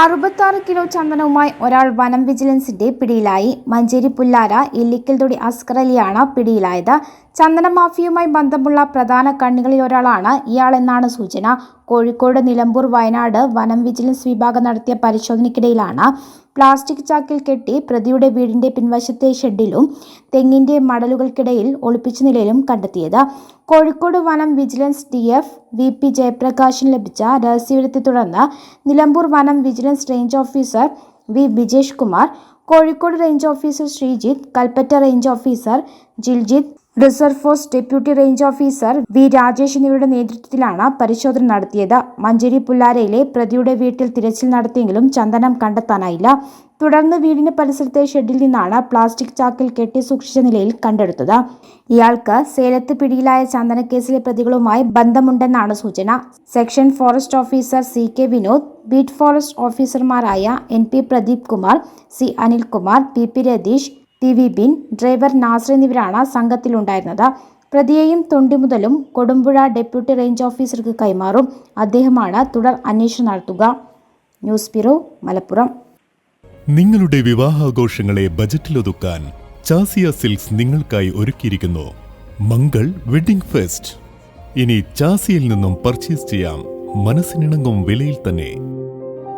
അറുപത്താറ് കിലോ ചന്ദനവുമായി ഒരാൾ വനം വിജിലൻസിന്റെ പിടിയിലായി. മഞ്ചേരി പുല്ലാര ഇല്ലിക്കൽ തൊടി അസ്കർ അലിയാണ് പിടിയിലായത്. ചന്ദന മാഫിയുമായി ബന്ധമുള്ള പ്രധാന കണ്ണികളിൽ ഒരാളാണ് ഇയാളെന്നാണ് സൂചന. കോഴിക്കോട് നിലമ്പൂർ വയനാട് വനം വിജിലൻസ് വിഭാഗം നടത്തിയ പരിശോധനയ്ക്കിടയിലാണ് പ്ലാസ്റ്റിക് ചാക്കിൽ കെട്ടി പ്രതിയുടെ വീടിന്റെ പിൻവശത്തെ ഷെഡിലും തെങ്ങിന്റെ മടലുകൾക്കിടയിൽ ഒളിപ്പിച്ച നിലയിലും കണ്ടെത്തിയത്. കോഴിക്കോട് വനം vigilance D F V P ജയപ്രകാശിന് ലഭിച്ച രഹസ്യവിവരത്തെ തുടർന്ന് നിലമ്പൂർ വനം vigilance range officer V Bijesh Kumar Kozhikode range officer Sreejith Kalpetta range officer Jiljith reserve force deputy range officer V Rajesh എന്നിവരുടെ നേതൃത്വത്തിലാണ് പരിശോധന നടത്തിയത്. മഞ്ചേരി പുല്ലാരയിലെ പ്രതിയുടെ വീട്ടിൽ തിരച്ചിൽ നടത്തിയെങ്കിലും ചന്ദനം കണ്ടെത്താനായില്ല. തുടർന്ന് വീടിന് പരിസരത്തെ ഷെഡിൽ നിന്നാണ് പ്ലാസ്റ്റിക് ചാക്കിൽ കെട്ടി സൂക്ഷിച്ച നിലയിൽ കണ്ടെടുത്തത്. ഇയാൾക്ക് സേലത്ത് പിടിയിലായ ചന്ദനക്കേസിലെ പ്രതികളുമായി ബന്ധമുണ്ടെന്നാണ് സൂചന. Section forest officer C K Vinod beat forest ഓഫീസർമാരായ N P Pradeep Kumar C Anilkumar P P Ratheesh T V bin driver Nasar എന്നിവരാണ് സംഘത്തിലുണ്ടായിരുന്നത്. പ്രതിയെയും തൊണ്ടിമുതലും കൊടുമ്പുഴ ഡെപ്യൂട്ടി റേഞ്ച് ഓഫീസർക്ക് കൈമാറും അദ്ദേഹമാണ് തുടർ അന്വേഷണം നടത്തുക. News bureau Malappuram. നിങ്ങളുടെ വിവാഹാഘോഷങ്ങളെ ബജറ്റിലൊതുക്കാൻ ചാസിയ സിൽക്സ് നിങ്ങൾക്കായി ഒരുക്കിയിരിക്കുന്നു. Mangal wedding fest. ഇനി ചാസിയിൽ നിന്നും പർച്ചേസ് ചെയ്യാം. മനസ്സിനിണങ്ങും വിലയിൽ തന്നെ.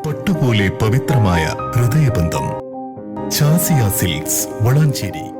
പട്ടുപോലെ പവിത്രമായ ഹൃദയബന്ധം. ചാസിയ സിൽക്സ് വളാഞ്ചേരി.